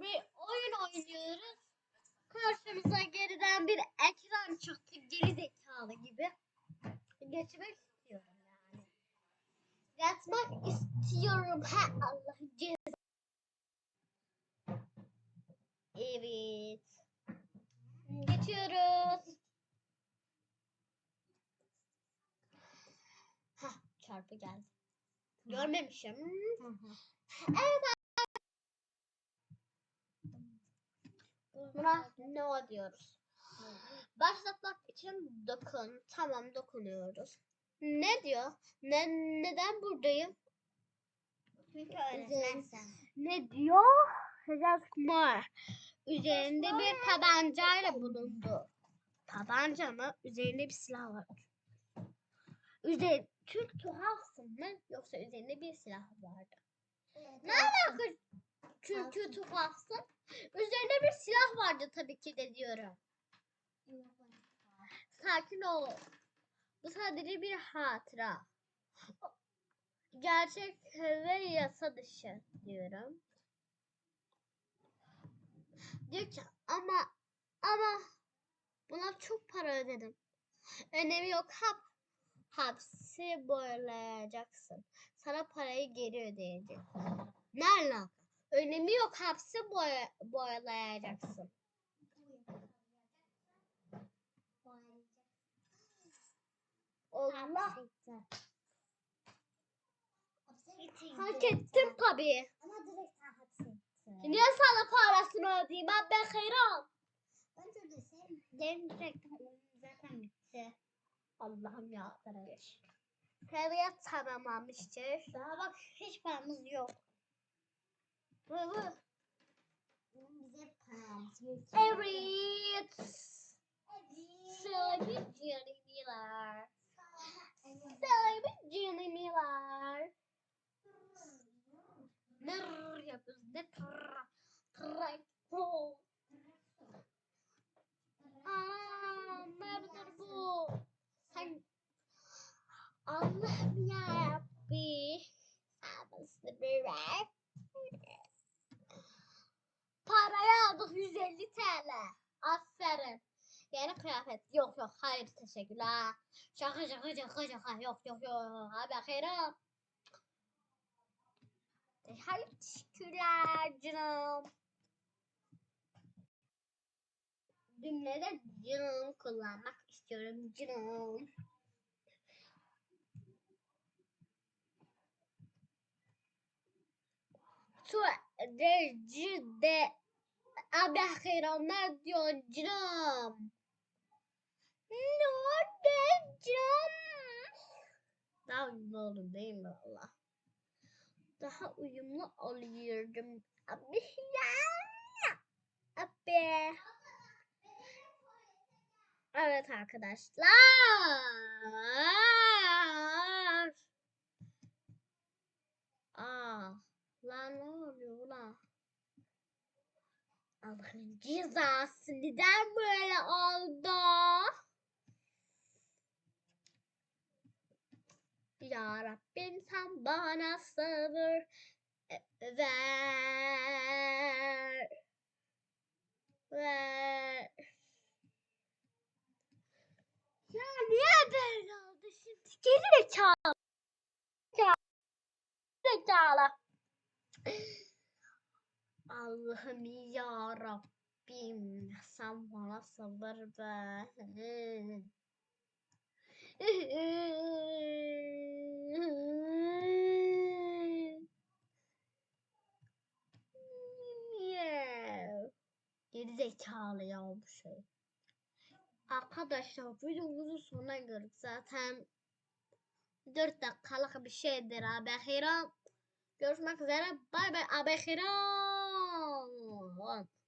bir oyun oynuyoruz. Karşımıza geriden bir ekran çıktı geri zekalı gibi. Geçmek istiyorum yani. Geçmek istiyorum. Ha Allah ceza. Evet. Geçiyoruz. Hah çarpı geldi. Görmemişim. Evet Buna no diyoruz. Başlatmak için dokun. Tamam dokunuyoruz. Ne diyor? Ne, neden buradayım? Çünkü öğretmensin. Ne diyor? Sedat Kumar. Üzerinde bir tabancayla bulundu. Tabanca mı? Üzerinde bir silah var. Üzer Türk tuhafsın mı? Yoksa üzerinde bir silah vardı. Ne alaka Türk'ü tuhafsın? Üzerinde bir silah vardı tabii ki de diyorum. Sakin ol. Bu sadece bir hatıra. Gerçek ve yasa dışı diyorum. Diyor ki ama ama buna çok para ödedim. Önemi yok hap. Hapsi boylayacaksın. Sana parayı geri ödeyecek. Ne alaka? Önemi yok hapsi boya, boyalayacaksın. Allah hak ettim tabii. Ama direkt sen hapse. Niye sana parasını ödeyeyim? Ben, ben hayran. Bence de sen benim direkt zaten bitti. Allah'ım ya. Seviyet tamamlamıştır. Daha bak hiç paramız yok. Eric Celebi Jenny Miller Celebi Jenny Miller Nır yapıyoruz ne tır tır bu Aaa ne yapıyor bu Sen aldık 150 TL. Aferin. Yeni kıyafet. Yok yok hayır teşekkürler. Şaka şaka şaka şaka. Yok yok yok. Abi hayırım. Hayır teşekkürler canım. Cümlede canım kullanmak istiyorum canım. Sürecide abi hayran ne diyor canım? Nerede canım? Daha uyumlu oldum değil mi valla? Daha uyumlu oluyordum. Abi ya. Abi. Evet arkadaşlar. Cezası neden böyle oldu? Ya Rabbim sen bana sabır e- ver. Ver. Ya niye böyle oldu şimdi? Geri zekalı. Zekalı. Zekalı. Allah'ım ya Rabbim sen bana sabır ver. Geri zekalı ya bu şey. Arkadaşlar videomuzun sonuna geldik. Zaten 4 dakikalık bir şeydir abi. Görüşmek üzere. Bay bay abi. Hayran.